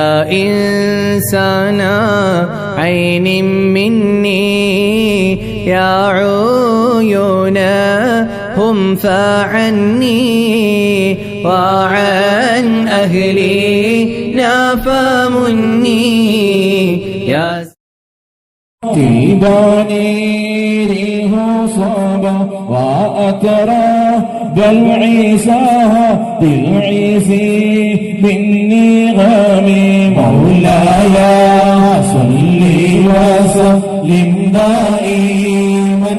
إنسانا عين مني يا عيونا هم فعني وعن أهلي نافمني. يا ديداني صعبة وأترى بل عيساها بالعيسي بالنغام مولاي صل وسلم دائما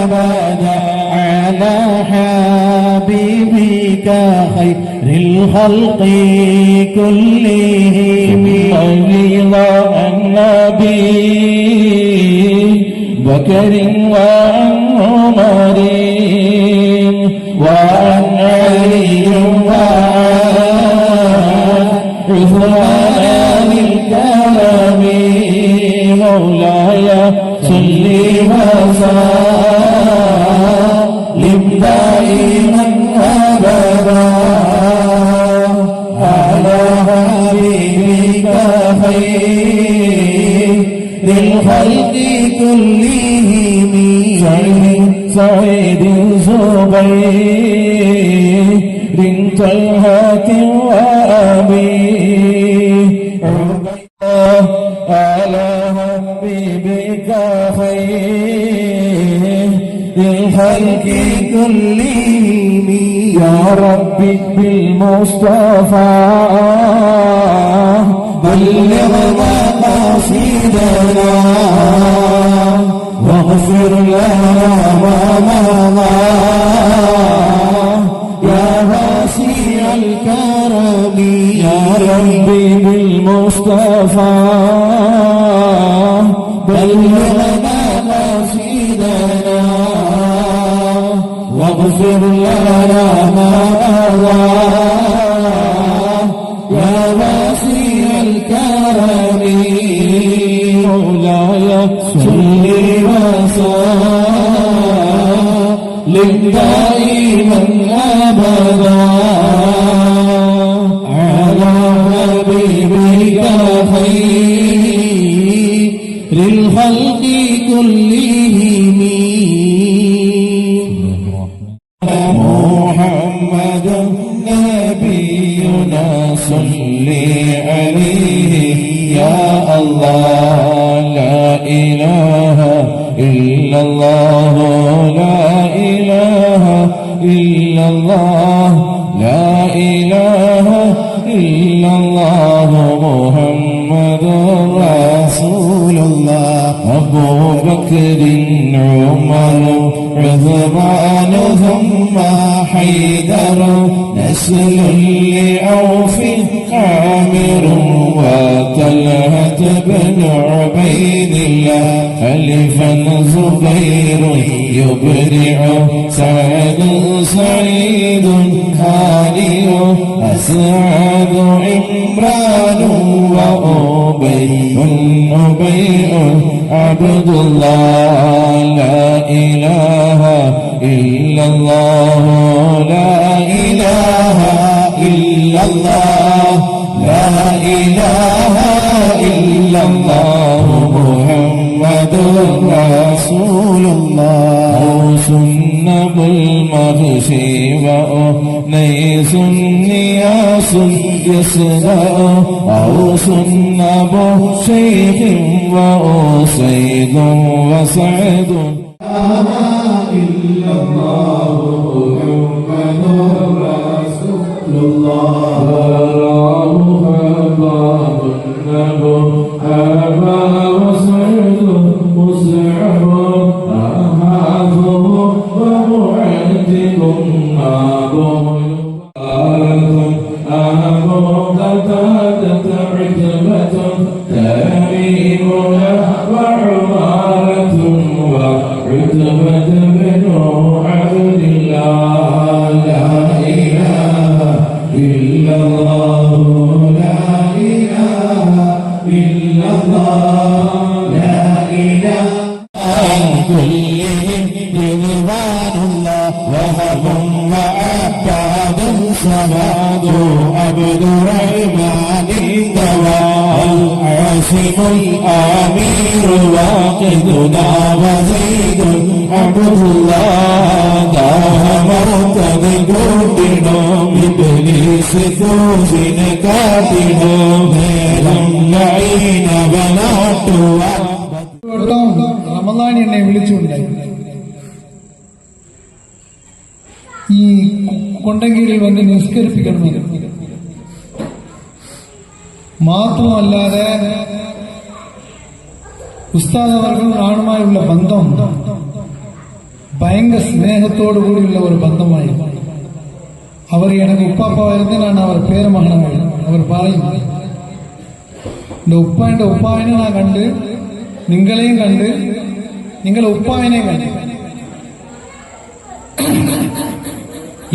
أبدا على حبيبك خير الخلق كلهم. رضا النبي بكر وعن عمر وعن علي وعن عثمان الكرم مولاي صل وسلم دائما أبدا على حبيبك خير للخلق كلهم سعيد سعيد زبير طلحة وأبي عبيدة على حبيبك خير للخلق كلهم يا ربي بالمصطفى بلغ مقاصدنا واغفر لنا ما مضى يا واسع الكرم يا ربي بالمصطفى بلغ مقاصدنا واغفر لنا ما مضى مولاي صل وسلم دائما ابدا على حبيبك خير للخلق كلهم محمد نبينا صل عليه يا الله لا إله إلا الله لا إله إلا الله لا إله إلا الله محمد رسول الله. أبو بكر عمر عثمان ثم حيدر نسل لعوف عامر. وطلحة بن عبيد الله خلفا زبير يبرع سعد سعيد هاني أسعد عمران وأبي أبي عبد الله لا إله إلا الله لا إله إلا الله. إله إلا الله محمد رسول الله سنب المغشي وأنيس نياس يسرى أو سنب شيخ وأسيد وسعد وعمارة കൊണ്ടങ്കീഴിൽ വന്ന് നിസ്കരിപ്പിക്കണമെന്ന് മാത്രമല്ലാതെ ഉസ്താദ് അവർക്കും നാണുമായുള്ള ബന്ധം ഭയങ്കര സ്നേഹത്തോടു കൂടിയുള്ള ഒരു ബന്ധമായി. അവർ എനിക്ക് ഉപ്പാപ്പ വരുന്നതിനാണ് അവർ പേര് മഹണങ്ങൾ അവർ പറയും എന്റെ ഉപ്പാന്റെ ഉപ്പായനെ ഞാൻ കണ്ട് നിങ്ങളെയും കണ്ട് നിങ്ങളെ ഉപ്പായനെ കണ്ട്.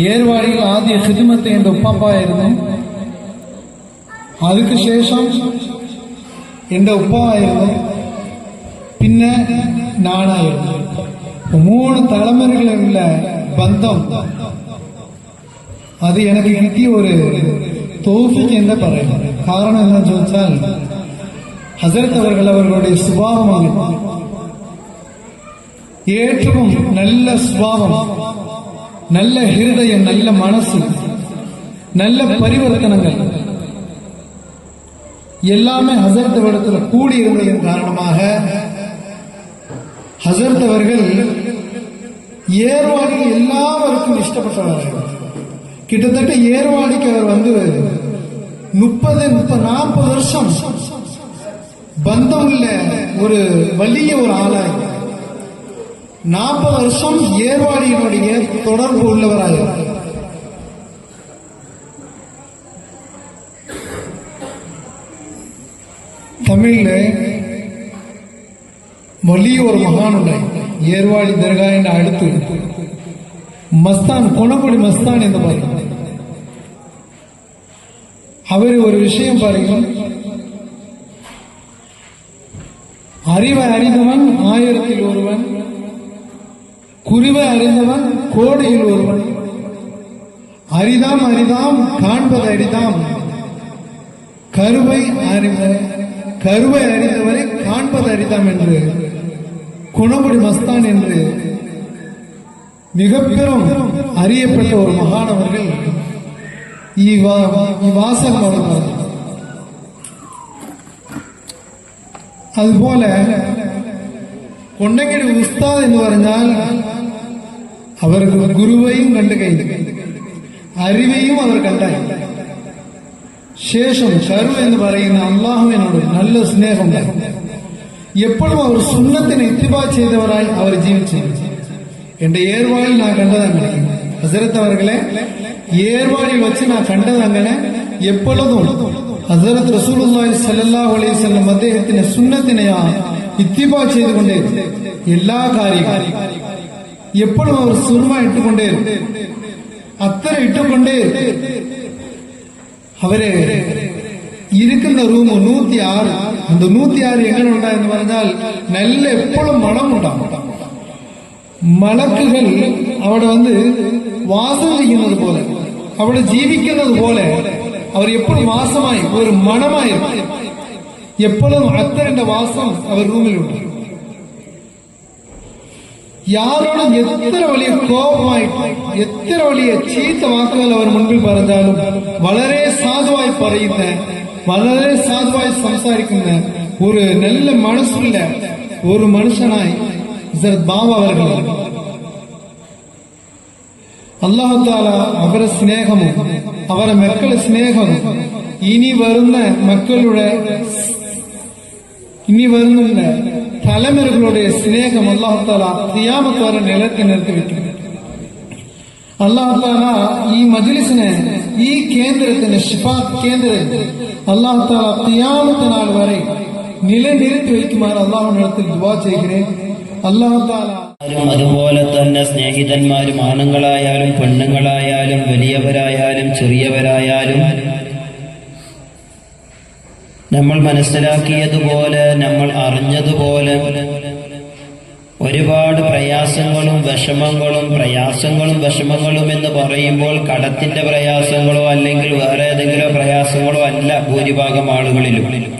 ഏർവാടിയിൽ ആദ്യ ഹിദ്മത്ത് എന്റെ ഉപ്പാപ്പായിരുന്നു അതിന് ശേഷം എന്റെ ഉപ്പായിരുന്നു പിന്നെ നാണായിരുന്നു അപ്പൊ മൂന്ന് തലമുറകളുള്ള ബന്ധം അത് എനിക്ക് കിട്ടിയ ഒരു തോഫിക്ക് എന്താ പറയുന്നത് കാരണം എന്താ ചോദിച്ചാൽ ഹസരത്ത് അവർ അവരുടെ സ്വഭാവമാണ് ഏറ്റവും നല്ല സ്വഭാവം நல்ல ஹிருதயம் நல்ல மனசு நல்ல பரிவர்த்தனங்கள் எல்லாமே ஹசரத் இடத்துல கூடி இருந்ததன் காரணமாக. ஹசரத் அவர்கள் ஏர்வாடி எல்லாருக்கும் இஷ்டப்பட்டவர்கள். கிட்டத்தட்ட ஏர்வாடிக்கு அவர் வந்து முப்பது முப்பது நாற்பது வருஷம் பந்தம் உள்ள ஒரு வலிய ஒரு ஆளாய். நாற்பது வருஷம் ஏர்வாடியினுடைய தொடர்பு உள்ளவராக തമിഴില് വലിയൊരു മഹാനുണ്ടായി ഏർവാടി ദർഗാന്റെ അടുത്ത് മസ്താൻ കൊണക്കൊടി മസ്താൻ എന്ന് പറയും അവര് ഒരു വിഷയം പറയും அறிவை அறிந்தவன் ஆயிரத்தில் ஒருவன் குருவை அறிந்தவன் கோடையில் ஒருவன். அரிதாம் அரிதாம் காண்பது அரிதாம். கருவை அறிந்த கருவை அறிந்தவரை காண்பது அரிதாம் என்று. குணமுடி மஸ்தான் என்று. மிக பெரும் அறியப்பட்ட ஒரு மகானவர்கள் இவாசகம் அவர்கள். அதுபோல கொண்டங்கிடி உஸ்தாத் என்று வரைஞ்சால் അവർക്ക് ഗുരുവയും കണ്ടു കഴിഞ്ഞു അറിവയും അവർ കണ്ടായി ശേഷം ഷരു എന്ന് പറയുന്ന അള്ളാഹുവിനോട് നല്ല സ്നേഹമുണ്ടായി എപ്പോഴും അവർ സുന്നത്തിനെ ഇത്തിബാ ചെയ്തവരായി അവർ ജീവിച്ചു. എന്റെ ഏർവാളിൽ ഞാൻ കണ്ടത് അങ്ങനെ. ഹസരത്ത് അവർകളെ ഏർവാടിൽ വെച്ച് ഞാൻ കണ്ടത് അങ്ങനെ. എപ്പോഴും ഹസരത്ത് റസൂലുള്ളാഹി സല്ലല്ലാഹു അലൈഹി വസല്ലം അദ്ദേഹത്തിന്റെ സുന്നത്തിനെയാ ഇത്തിബാ ചെയ്തുകൊണ്ടേ എല്ലാ കാര്യങ്ങളും എപ്പോഴും അവർ സുർമ ഇട്ടുകൊണ്ടേ അത്ര ഇട്ടുകൊണ്ടേ അവര് ഇരിക്കുന്ന റൂം നൂറ്റി ആറ് അത് നൂറ്റി ആറ് എങ്ങനെ ഉണ്ടായെന്ന് പറഞ്ഞാൽ നല്ല എപ്പോഴും മണമുണ്ടാവും മലക്കുകൾ അവിടെ വന്ന് വാസം ചെയ്യുന്നത് പോലെ അവിടെ ജീവിക്കുന്നത് പോലെ അവർ എപ്പോഴും വാസമായി ഒരു മണമായി എപ്പോഴും അത്തരന്റെ വാസം അവർ റൂമിലുണ്ട് യാരോടും എത്ര വലിയ കോപമായിട്ട് എത്ര വലിയ ചീത്ത വാക്കുകൾ അവർ മുൻപിൽ പറഞ്ഞാലും വളരെ സാധുവായി പറയുന്ന വളരെ സാധുവായി സംസാരിക്കുന്ന ഒരു നല്ല മനസ്സുള്ള ഒരു മനുഷ്യനായി ഹസ്രത്ത് ബാബ അവർ അള്ളാഹുത്താല അവരെ സ്നേഹവും അവരെ മക്കളുടെ സ്നേഹവും ഇനി വരുന്ന മക്കളുടെ ഇനി വരുന്നുണ്ട് തലമുറകളുടെ സ്നേഹം അള്ളാഹുത്താല ക്രിയാമത്ത് വരെ നിർത്തി വെക്കും. അള്ളാഹുത്താല ഈ മജ്ലിസിനെ ഈ കേന്ദ്രത്തിന് ഷിഫാ കേന്ദ്രത്തിൽ അള്ളാഹുത്താല ക്രിയാമത്ത് നാൾ വരെ നിലനിർത്തി വയ്ക്കുമാർ അള്ളാഹുനത്തിൽ ദുവാ ചെയ്യുകേ അള്ളാഹുത്താല അതുപോലെ തന്നെ സ്നേഹിതന്മാരും ആണുങ്ങളായാലും പെണ്ണുങ്ങളായാലും വലിയവരായാലും ചെറിയവരായാലും നമ്മൾ മനസ്സിലാക്കിയതുപോലെ നമ്മൾ അറിഞ്ഞതുപോലെ. ഒരുപാട് പ്രയാസങ്ങളും വിഷമങ്ങളും പ്രയാസങ്ങളും വിഷമങ്ങളും എന്ന് പറയുമ്പോൾ കടത്തിന്റെ പ്രയാസങ്ങളോ അല്ലെങ്കിൽ വേറെ ഏതെങ്കിലും പ്രയാസങ്ങളോ അല്ല ഭൂരിഭാഗം ആളുകളിലും.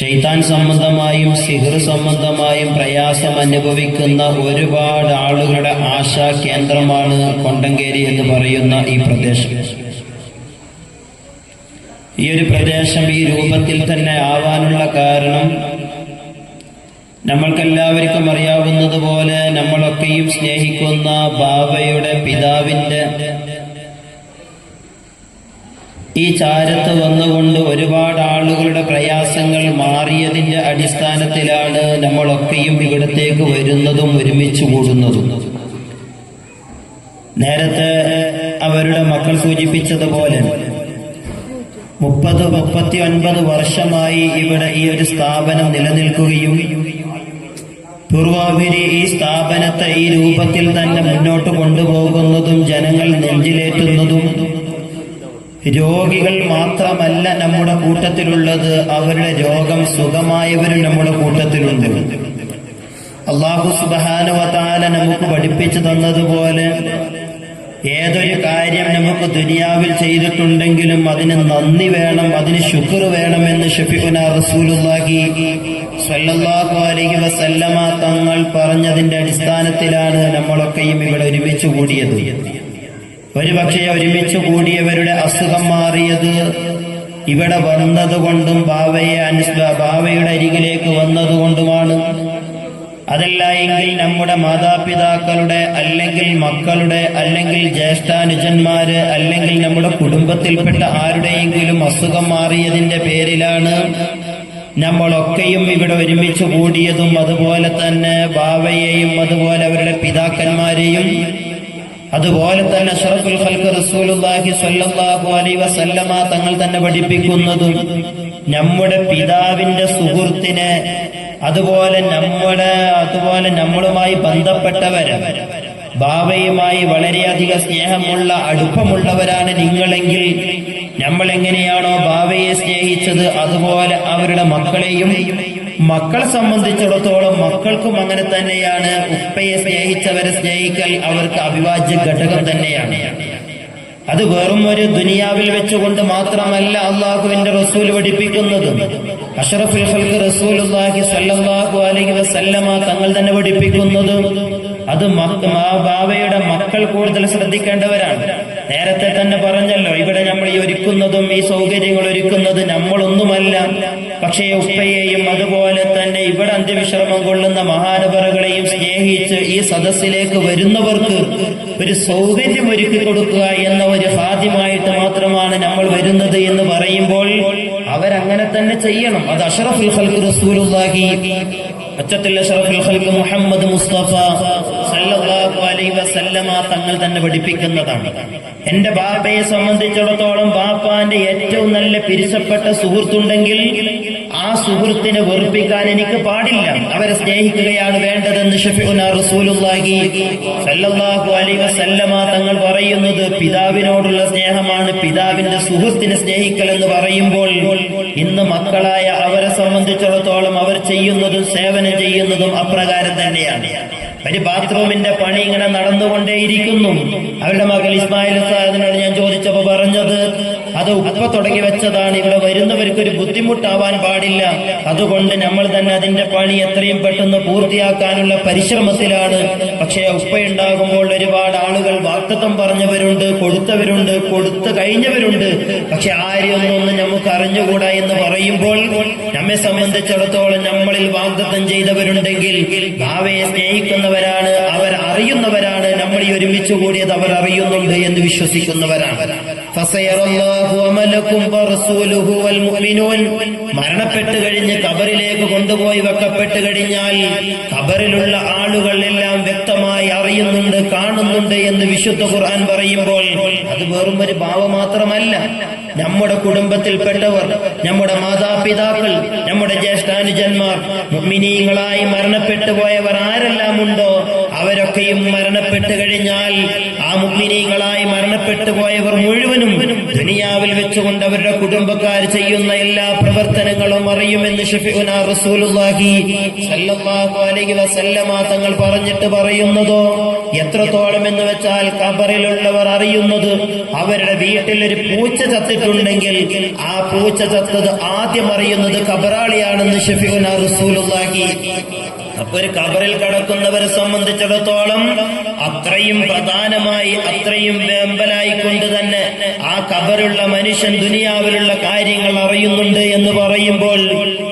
ഷെയ്ത്താൻ സംബന്ധമായും സിഹർ സംബന്ധമായും പ്രയാസം അനുഭവിക്കുന്ന ഒരുപാട് ആളുകളുടെ ആശാ കേന്ദ്രമാണ് കൊണ്ടങ്കേരി എന്ന് പറയുന്ന ഈ പ്രദേശം. ഈ ഒരു പ്രദേശം ഈ രൂപത്തിൽ തന്നെ ആവാനുള്ള കാരണം നമ്മൾക്കെല്ലാവർക്കും അറിയാവുന്നതുപോലെ നമ്മളൊക്കെയും സ്നേഹിക്കുന്ന ബാബയുടെ പിതാവിന്റെ ഈ ചാരത്ത് വന്നുകൊണ്ട് ഒരുപാട് ആളുകളുടെ പ്രയാസങ്ങൾ മാറിയതിന്റെ അടിസ്ഥാനത്തിലാണ് നമ്മളൊക്കെയും ഇവിടത്തേക്ക് വരുന്നതും ഒരുമിച്ച് കൂടുന്നതും. നേരത്തെ അവരുടെ മക്കൾ സൂചിപ്പിച്ചതുപോലെ മുപ്പത് മുപ്പത്തി ഒൻപത് വർഷമായി ഇവിടെ ഈ ഒരു സ്ഥാപനം നിലനിൽക്കുകയും പൂർവാഭിരി ഈ സ്ഥാപനത്തെ ഈ രൂപത്തിൽ തന്നെ മുന്നോട്ട് കൊണ്ടുപോകുന്നതും ജനങ്ങൾ നെഞ്ചിലേറ്റുന്നതും രോഗികൾ മാത്രമല്ല നമ്മുടെ കൂട്ടത്തിലുള്ളത്. അവരുടെ രോഗം സുഖമായവരും നമ്മുടെ കൂട്ടത്തിലുണ്ട്. അള്ളാഹു സുബാനുവതാല നമുക്ക് പഠിപ്പിച്ചു തന്നതുപോലെ ഏതൊരു കാര്യം നമുക്ക് ദുനിയാവിൽ ചെയ്തിട്ടുണ്ടെങ്കിലും അതിന് നന്ദി വേണം അതിന് ശുക്ർ വേണമെന്ന് ഷഫീഖുന റസൂലുള്ളാഹി സ്വല്ലല്ലാഹു അലൈഹി വസല്ലമ തങ്ങൾ പറഞ്ഞതിന്റെ അടിസ്ഥാനത്തിലാണ് നമ്മളൊക്കെയും ഇവിടെ ഒരുമിച്ച് കൂടിയത്. ഒരുപക്ഷെ ഒരുമിച്ച് കൂടിയവരുടെ അസുഖം മാറിയത് ഇവിടെ വന്നതുകൊണ്ടും ബാവയെ അനുസ ബാവയുടെ അരികിലേക്ക് വന്നതുകൊണ്ടുമാണ്. അതല്ല എങ്കിൽ നമ്മുടെ മാതാപിതാക്കളുടെ അല്ലെങ്കിൽ മക്കളുടെ അല്ലെങ്കിൽ ജ്യേഷ്ഠാനുജന്മാര് അല്ലെങ്കിൽ നമ്മുടെ കുടുംബത്തിൽപ്പെട്ട ആരുടെയെങ്കിലും അസുഖം മാറിയതിന്റെ പേരിലാണ് നമ്മളൊക്കെയും ഇവിടെ ഒരുമിച്ച് കൂടിയതും അതുപോലെ തന്നെ ബാവയെയും അതുപോലെ അവരുടെ പിതാക്കന്മാരെയും. അതുപോലെ തന്നെ റസൂലുള്ളാഹി സ്വല്ലല്ലാഹു അലൈഹി വസല്ലമ തങ്ങൾ തന്നെ പഠിപ്പിക്കുന്നതും നമ്മുടെ പിതാവിന്റെ സുഹൃത്തിനെ അതുപോലെ നമ്മുടെ അതുപോലെ നമ്മളുമായി ബന്ധപ്പെട്ടവര് ബാബയുമായി വളരെയധികം സ്നേഹമുള്ള അടുപ്പമുള്ളവരാണ് നിങ്ങളെങ്കിൽ നമ്മൾ എങ്ങനെയാണോ ബാബയെ സ്നേഹിച്ചത് അതുപോലെ അവരുടെ മക്കളെയും മക്കൾ സംബന്ധിച്ചിടത്തോളം മക്കൾക്കും അങ്ങനെ തന്നെയാണ്. ഉപ്പയെ സ്നേഹിച്ചവരെ സ്നേഹിക്കൽ അവർക്ക് അവിഭാജ്യ ഘടകം തന്നെയാണ്. അത് വെറും ഒരു ദുനിയാവിൽ വെച്ചുകൊണ്ട് മാത്രമല്ല അള്ളാഹുവിന്റെ റസൂൽ പഠിപ്പിക്കുന്നത് അഷറഫുൽ ഖൽഖ് റസൂലുള്ളാഹി സ്വല്ലല്ലാഹു അലൈഹി വസല്ലമ തങ്ങൾ തന്നെ പഠിപ്പിക്കുന്നത് അത് ബാവയുടെ മക്കൾ കൂടുതൽ ശ്രദ്ധിക്കേണ്ടവരാണ്. നേരത്തെ തന്നെ പറഞ്ഞല്ലോ ഇവിടെ നമ്മൾ ഈ ഒരുക്കുന്നതും ഈ സൗകര്യങ്ങൾ ഒരുക്കുന്നത് നമ്മളൊന്നുമല്ല. പക്ഷേ ഉപ്പയെയും അതുപോലെ തന്നെ ഇവിടെ അന്ത്യവിശ്രമം കൊള്ളുന്ന മഹാനപറകളെയും സ്നേഹിച്ച് ഈ സദസ്സിലേക്ക് വരുന്നവർക്ക് ഒരു സൗകര്യം ഒരുക്കി കൊടുക്കുക എന്ന ഒരു ഹാദ്യമായിട്ട് മാത്രമാണ് നമ്മൾ വരുന്നത് എന്ന് പറയുമ്പോൾ അവരങ്ങനെ തന്നെ ചെയ്യണം. അത് അഷറഫുൽ ഖൽഖ് റസൂലുള്ളാഹി അച്ചത്തിൽ അഷറഫുൽ ഖൽഖ് മുഹമ്മദ് മുസ്തഫ സല്ലല്ലാഹു അലൈഹി വസല്ലമ തങ്ങൾ തന്നെ പഠിപ്പിക്കുന്നതാണ്. എന്റെ ബാപ്പയെ സംബന്ധിച്ചിടത്തോളം ബാപ്പാന്റെ ഏറ്റവും നല്ല പിരിച്ചപ്പെട്ട സുഹൃത്തുണ്ടെങ്കിൽ ആ സുഹൃത്തിനെ വെറുപ്പിക്കാൻ എനിക്ക് പാടില്ല. അവരെ സ്നേഹിക്കുകയാണ് വേണ്ടതെന്ന് ഷഫീഉന റസൂലുള്ളാഹി സല്ലല്ലാഹു അലൈഹി വസല്ലമ തങ്ങൾ പറയുന്നത് പിതാവിനോടുള്ള സ്നേഹമാണ് പിതാവിന്റെ സുഹൃത്തിനെ സ്നേഹിക്കൽ എന്ന് പറയുമ്പോൾ. ഇന്ന് മക്കളായ അവരെ സംബന്ധിച്ചിടത്തോളം അവർ ചെയ്യുന്നതും സേവനം ചെയ്യുന്നതും അപ്രകാരം തന്നെയാണ്. ഒരു ബാത്റൂമിന്റെ പണി ഇങ്ങനെ നടന്നുകൊണ്ടേയിരിക്കുന്നു. അവരുടെ മകൾ ഇസ്മായിൽ സാഹിബിനോട് ഞാൻ ചോദിച്ചപ്പോ പറഞ്ഞത് അത് ഉപ്പ തുടങ്ങി വെച്ചതാണ് ഇവിടെ വരുന്നവർക്ക് ഒരു ബുദ്ധിമുട്ടാവാൻ പാടില്ല. അതുകൊണ്ട് നമ്മൾ തന്നെ അതിന്റെ പണി എത്രയും പെട്ടെന്ന് പൂർത്തിയാക്കാനുള്ള പരിശ്രമത്തിലാണ്. പക്ഷേ ഉപ്പ ഉണ്ടാകുമ്പോൾ ഒരുപാട് ആളുകൾ വാക്തത്വം പറഞ്ഞവരുണ്ട് കൊടുത്തവരുണ്ട് കൊടുത്തു കഴിഞ്ഞവരുണ്ട്. പക്ഷെ ആരെയൊന്നും നമുക്ക് അറിഞ്ഞുകൂടാ എന്ന് പറയുമ്പോൾ നമ്മെ സംബന്ധിച്ചിടത്തോളം നമ്മളിൽ വാഗ്ദത്തം ചെയ്തവരുണ്ടെങ്കിൽ ഭാവയെ സ്നേഹിക്കുന്നവരാണ് അവർ അറിയുന്നവരാണ് നമ്മൾ ഒരുമിച്ചു കൂടിയത് അവർ അറിയുന്നുണ്ട് എന്ന് വിശ്വസിക്കുന്നവരാണ്. മരണപ്പെട്ട് കഴിഞ്ഞ് കബറിലേക്ക് കൊണ്ടുപോയി വെക്കപ്പെട്ട് കഴിഞ്ഞാൽ കബറിലുള്ള ആളുകൾ എല്ലാം വ്യക്തമായി അറിയുന്നുണ്ട് കാണുന്നുണ്ട് എന്ന് വിശുദ്ധ ഖുർആൻ പറയുമ്പോൾ അത് വെറും ഒരു ഭാവ മാത്രമല്ല. നമ്മുടെ കുടുംബത്തിൽപ്പെട്ടവർ നമ്മുടെ മാതാപിതാക്കൾ നമ്മുടെ ജ്യേഷ്ഠാനുജന്മാർ മുഅ്മിനീങ്ങളായി മരണപ്പെട്ടു പോയവർ ആരെല്ലാം ഉണ്ടോ അവരൊക്കെയും മരണപ്പെട്ടു കഴിഞ്ഞാൽ ആ മുഗ്മിനീകളായി മരണപ്പെട്ടു പോയവർ മുഴുവനും ദുനിയാവിൽ വെച്ചുകൊണ്ട് അവരുടെ കുടുംബക്കാർ ചെയ്യുന്ന എല്ലാ പ്രവർത്തനങ്ങളും അറിയുമെന്ന് റസൂലുള്ളാഹി അലൈഹി വസല്ലമ തങ്ങൾ പറഞ്ഞിട്ട് പറയുന്നതോ എത്രത്തോളം എന്ന് വെച്ചാൽ കബറിലുള്ളവർ അറിയുന്നത് അവരുടെ വീട്ടിൽ ഒരു പൂച്ച ചത്തിട്ടുണ്ടെങ്കിൽ ആ പൂച്ച ചത്തത് ആദ്യം അറിയുന്നത് കബറാളിയാണെന്ന് ഷഫീഉന റസൂലുള്ളാഹി അപ്പൊ ഒരു കബറിൽ കടക്കുന്നവരെ സംബന്ധിച്ചിടത്തോളം അത്രയും പ്രധാനമായി അത്രയും വേമ്പലായി കൊണ്ട് തന്നെ ആ കബറുള്ള മനുഷ്യൻ ദുനിയാവിലുള്ള കാര്യങ്ങൾ അറിയുന്നുണ്ട് എന്ന് പറയുമ്പോൾ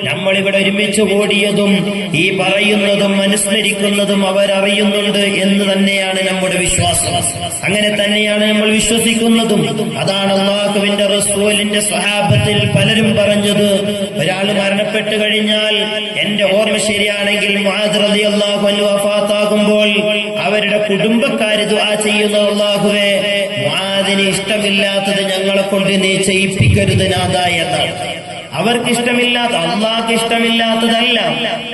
നമ്മൾ ഇവിടെ ഒരുമിച്ച് കൂടിയതും ഈ പറയുന്നതും അനുസ്മരിക്കുന്നതും അവരറിയുന്നുണ്ട് എന്ന് തന്നെയാണ് നമ്മുടെ വിശ്വാസം. അങ്ങനെ തന്നെയാണ് നമ്മൾ വിശ്വസിക്കുന്നതും. അതാണ് അള്ളാഹുവിന്റെ റസൂലിന്റെ സ്വഹാബത്തിൽ പലരും പറഞ്ഞത് ഒരാൾ മരണപ്പെട്ടു കഴിഞ്ഞാൽ എന്റെ ഓർമ്മ ശരിയാണെങ്കിൽ മുആദ് വഫാത്താകുമ്പോൾ അവരുടെ കുടുംബക്കാർ ദുആ ചെയ്യുന്ന മുആദിന് ഇഷ്ടമില്ലാത്തത് ഞങ്ങളെ കൊണ്ട് നീ ചെയ്യിപ്പിക്കരുത് നാദാ എന്നാണ് അവർക്ക് ഇഷ്ടമില്ലാത്ത അള്ളാഹ്ക്ക് ഇഷ്ടമില്ലാത്തതല്ല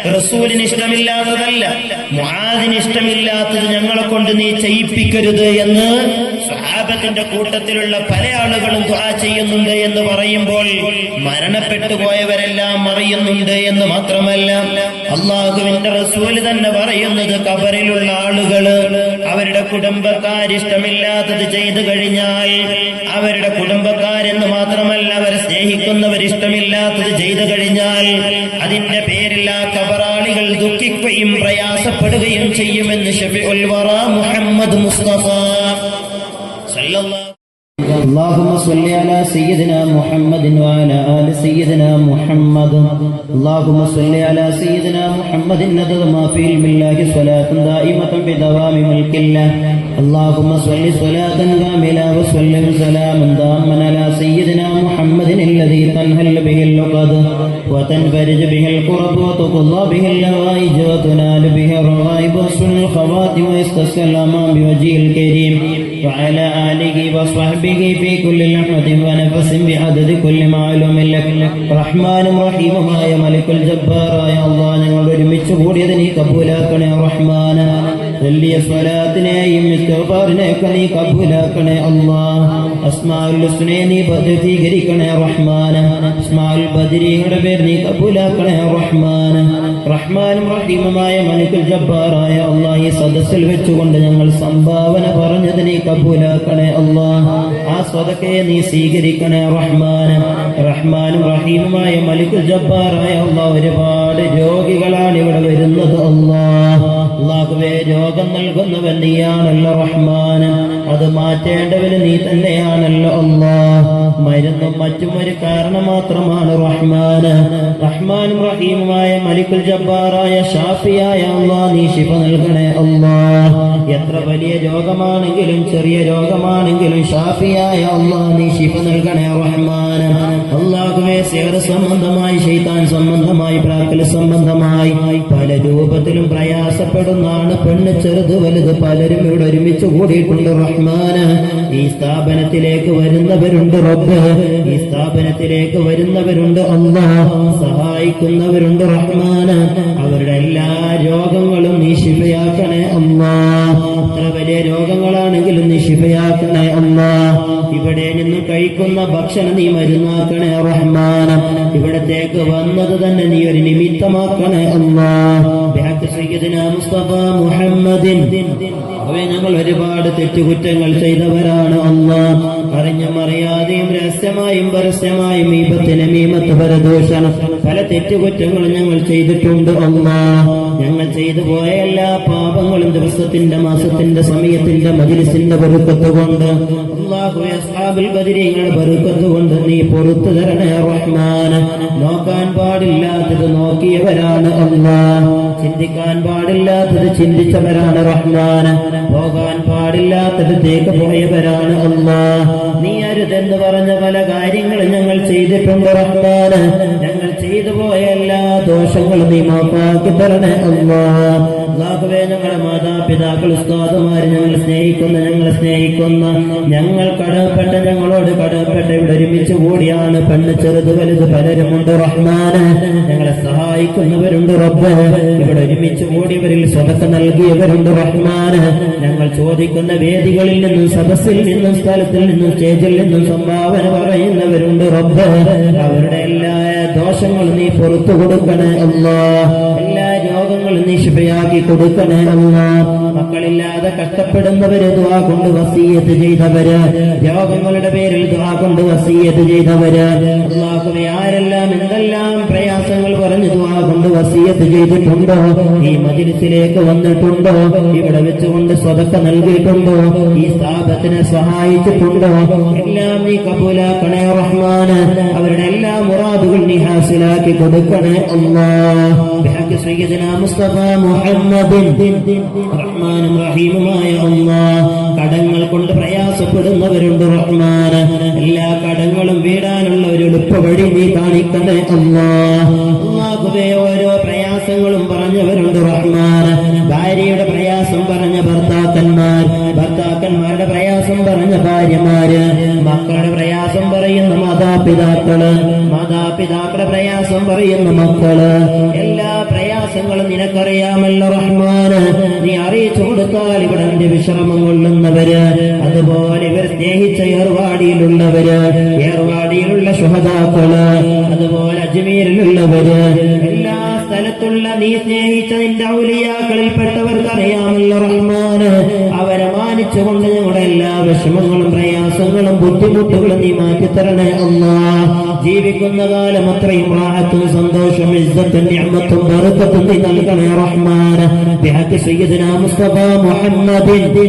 റസൂലിന് ഇഷ്ടമില്ലാത്തതല്ല മുആദിന് ഇഷ്ടമില്ലാത്തത് ഞങ്ങളെ കൊണ്ട് നീ ചെയ്യിപ്പിക്കരുത് എന്ന് സ്വഹാബത്തിന്റെ കൂട്ടത്തിലുള്ള പല ആളുകളും ദുആ ചെയ്യുന്നുണ്ട് എന്ന് പറയുമ്പോൾ മരണപ്പെട്ടു പോയവരെല്ലാം അറിയുന്നുണ്ട് എന്ന് മാത്രമല്ല അള്ളാഹുവിന്റെ റസൂൽ തന്നെ പറയുന്നത് കബറിലുള്ള ആളുകൾ അവരുടെ കുടുംബക്കാരിഷ്ടമില്ലാത്തത് ചെയ്തു കഴിഞ്ഞാൽ അവരുടെ കുടുംബക്കാരെന്ന് മാത്രമല്ല അവരെ സ്നേഹിക്കുന്നവർ ഇഷ്ടമില്ലാത്തത് ചെയ്തു കഴിഞ്ഞാൽ അതിന്റെ പേരിൽ ആ കബറാളികൾ ദുഃഖിക്കുകയും പ്രയാസപ്പെടുകയും ചെയ്യുമെന്ന് ഷബി മുഹമ്മദ് മുസ്തഫ اللهم صل على سيدنا محمد وعلى آل سيدنا محمد اللهم صل على سيدنا محمد نذر ما في علم الله صلاة دائمة بدوام ملك الله اللهم صل صلاة كاملة وسلم سلاما داما على سيدنا محمد الذي تنهل به اللقد وتنفرج به الكرب وتقضى به الهوائج وتنال به الرغائب وحسن الخواتم ويستسقى الأمام الكريم وعلى آله وصحبه في كل لحظة ونفس بعدد كل معلوم لك റഹ്മാനും റഹീമുമായ മലിക്കുൽ ജബ്ബാറായ അള്ളാഹ് ഞങ്ങൾ ഒരുമിച്ച് കൂടിയത് നീ കബൂലാക്കണേ റഹ്മാന വലിയ സ്വലാത്തിനെയും ഇസ്തിഗ്ഫാറിനെയൊക്കെ നീ കബൂലാക്കണേ അള്ളാഹ് അസ്മാഉൽ ഹുസ്നയെ നീ ബദീകരിക്കണേ റഹ്മാന. അസ്മാഉൽ ബദരിയുടെ പേര് നീ കബൂലാക്കണേ റഹ്മാന. റഹ്മാനും റഹീമമായ മലിക്കുൽ ജബ്ബാറായ അള്ളാഹ് ഈ സദസ്സിൽ വെച്ചുകൊണ്ട് ഞങ്ങൾ സംഭാവന പറഞ്ഞത് നീ കബൂലാക്കണേ അള്ളാഹ് ആ സ്വതക്കയെ നീ സ്വീകരിക്കണേ റഹ്മാനാ. റഹ്മാനും റഹീമുമായ മലിക്കുൽ ജബ്ബാറായ അള്ളാഹ് ഒരുപാട് രോഗികളാണ് ഇവിടെ വരുന്നത് അള്ളാഹ് അള്ളാഹുവേ രോഗം നൽകുന്നവൻ നീയാണല്ലോ റഹ്മാൻ. അത് മാറ്റേണ്ടവന് നീ തന്നെയാണല്ലോ അള്ളാഹ് മരുന്നും മറ്റും ഒരു കാരണം മാത്രമാണ് റഹ്മാൻ റഹ്മാനും റഹീമുമായ മലിക്കുൽ ജബ്ബാറായ ഷാഫിയായ അള്ളാഹ് നീ ശിഫ നൽകണേ അള്ളാഹ് എത്ര വലിയ രോഗമാണെങ്കിലും ചെറിയ രോഗമാണെങ്കിലും ഷാഫിയായ അള്ളാഹ് നീ ശിഫ നൽകണേ റഹ്മാൻ അള്ളാഹുവെ സേവ സംബന്ധമായി ശൈത്താൻ സംബന്ധമായി പ്രാക്കൽ സംബന്ധമായി പല രൂപത്തിലും പ്രയാസപ്പെടുന്നാണ് പെണ്ണ് ചെറുത് വലുത് പലരും ഇവിടെ ഒരുമിച്ച് കൂടിയിട്ടുണ്ട്. ഈ സ്ഥാപനത്തിലേക്ക് വരുന്നവരുണ്ട് റബ്ബ്. ഈ സ്ഥാപനത്തിലേക്ക് വരുന്നവരുണ്ട് അള്ളാ സഹായിക്കുന്നവരുണ്ട് റഹ്മാന്. അവരുടെ എല്ലാ രോഗങ്ങളും നീ ശിഫയാക്കണേ അള്ളാഹ് അത്ര വലിയ രോഗങ്ങളാണെങ്കിലും നീ ശിഫയാക്കണേ അള്ളാഹ് ഇവിടെ നിന്ന് കഴിക്കുന്ന ഭക്ഷണം നീ മരുന്നാക്കണേ റഹ്മാന. ഇവിടത്തേക്ക് വന്നത് തന്നെ നീ ഒരു നിമിത്തമാക്കണേ അല്ലാഹ് മുസ്തഫ മുഹമ്മദിൻ. അവയെ ഞങ്ങൾ ഒരുപാട് തെറ്റുകുറ്റങ്ങൾ ചെയ്തവരാണ് അള്ളാ അറിഞ്ഞും അറിയാതെയും രഹസ്യമായും പരസ്യമായും ഈ പത്തിന് മീമത്ത് പരദൂഷണം. പല തെറ്റുകുറ്റങ്ങളും ഞങ്ങൾ ചെയ്തിട്ടുണ്ട് അള്ളാ. ഞങ്ങൾ ചെയ്തു പോയ എല്ലാ പാപങ്ങളും ദിവസത്തിന്റെ മാസത്തിന്റെ സമയത്തിന്റെ മജിലിസിന്റെ പൊരുക്കത്ത് കൊണ്ട് അള്ളാഹു അസ്ഹാബുൽ പൊരുക്കത്ത് കൊണ്ട് നീ പൊറത്തു തരണേ നോക്കാൻ പാടില്ലാത്തത് നോക്കിയവരാണ് അള്ളാ. ചിന്തിക്കാൻ പാടില്ലാത്തത് ചിന്തിച്ചവരാണ് റഹ്മാൻ. പോകാൻ പാടില്ലാത്തത് തേക്ക് പോയവരാണ് അള്ളാ. നീ അരുതെന്ന് പറഞ്ഞ പല കാര്യങ്ങളും ഞങ്ങൾ ചെയ്തിട്ടുണ്ട് റഹ്മാന് ഞങ്ങൾ ചെയ്തു പോയ എല്ലാ ദോഷങ്ങളും നീ മാപ്പാക്കി തരണേ അല്ലാ. അല്ലാഹുവേ ഞങ്ങളെ മാതാപിതാക്കൾ ഉസ്താദുമാർ ഞങ്ങൾ സ്നേഹിക്കുന്ന ഞങ്ങൾ സ്നേഹിക്കുന്ന. ഞങ്ങൾ കടപ്പെട്ട ഞങ്ങളോട് കടപ്പെട്ട ഒരുമിച്ച് കൂടിയാണ് പെണ്ണ് ചെറുത് വലുത് പലരുമുണ്ട് റഹ്മാന്. ഞങ്ങളെ സഹായിക്കുന്നവരുണ്ട് റബ്ബ്. ഇവിടെ ഒരുമിച്ച് കൂടിയവരിൽ സ്വതക്ക നൽകിയവരുണ്ട് റഹ്മാന്. ഞങ്ങൾ ചോദിക്കുന്ന വേദികളിൽ നിന്നും സദസ്സിൽ നിന്നും സ്ഥലത്തിൽ നിന്നും സ്റ്റേജിൽ നിന്നും സംഭാവന പറയുന്നവരുണ്ട് റബ്ബ്. അവരുടെ എല്ലാ ദോഷങ്ങളും നീ പുറത്തു കൊടുക്കണേ. അല്ലാ നീ ശിഫയാക്കി കൊടുക്കണേ അല്ല മക്കളില്ലാതെ കഷ്ടപ്പെടുന്നവര് ദ്വാ കൊണ്ട് വസീയത്ത് ചെയ്തവര്. രോഗങ്ങളുടെ പേരിൽ ദ്വാ കൊണ്ട് വസീയത്ത് ചെയ്തവര്. ആരെല്ലാം എന്തെല്ലാം പ്രയാസങ്ങൾ പറഞ്ഞു ദ്വാ കൊണ്ട് വസീയത്ത് ചെയ്തിട്ടുണ്ടോ? ഈ മജിലിസിലേക്ക് വന്നിട്ടുണ്ടോ? ഇവിടെ വെച്ചുകൊണ്ട് സ്വതക്ക നൽകിയിട്ടുണ്ടോ? ഈ സ്ഥാപത്തിനെ സഹായിച്ചിട്ടുണ്ടോ? എല്ലാം നീ കപൂലാക്കണേ റഹ്മാന്. അവരുടെ എല്ലാ മുറാദുകൾ നീ ഹാസിലാക്കി കൊടുക്കണേ അല്ലാഹ്. സ്വീകരിച്ച മുഹമ്മദിൻ. റഹ്മാനും റഹീമുമായ അല്ലാഹ് കടങ്ങൾ കൊണ്ട് പ്രയാസപ്പെടുന്നവരുണ്ട് റഹ്മാൻ എല്ലാ കടങ്ങളും വീടാനുള്ള ഒരു എളുപ്പ വഴി നീ കാണിക്കണേ അല്ലാഹുവേ ഓരോ പ്രയാസങ്ങളും പറഞ്ഞവരുണ്ട് റഹ്മാൻ ഭാര്യയുടെ പ്രയാസം പറഞ്ഞ ഭർത്താക്കന്മാർ ഭർത്താക്കന്മാരുടെ പ്രയാസം പറഞ്ഞ ഭാര്യമാര്. മക്കളുടെ പ്രയാസം പറയുന്ന മാതാപിതാക്കൾ. മാതാപിതാക്കളുടെ പ്രയാസം പറയുന്ന മക്കൾ. എല്ലാ പ്രയാസങ്ങളും നിനക്കറിയാമല്ലോ റഹ്മാന്. നീ അറിയിച്ചു കൊടുത്താൽ ഇവിടെ നിന്റെ വിശ്രമം കൊള്ളുന്നവര്. അതുപോലെ ഇവർ സ്നേഹിച്ച ഏർവാടിയിലുള്ളവര്. ഏർവാടിയിലുള്ള ശുഹതാക്കൾ അതുപോലെ അജ്മീരിലുള്ളവര്. എല്ലാ സ്ഥലത്തുള്ള നീ സ്നേഹിച്ച നിന്റെ ഔലിയാക്കളിൽപ്പെട്ടവർക്കറിയാമല്ലോ റഹ്മാന്. അവരെ മാനിച്ചുകൊണ്ട് ഞങ്ങളുടെ എല്ലാ വിഷമങ്ങളും പ്രയാസങ്ങളും ബുദ്ധിമുട്ടുകളും നീ മാറ്റിത്തരണേ അമ്മ ജീവിക്കുന്ന കാലം അത്രയും റാഹത്തും സന്തോഷം ഇസ്സത്തും ഞമ്മത്തും വെറുക്കത്തും നീ നൽകണേ റഹ്മാൻ മുസ്തഫ ഞങ്ങൾ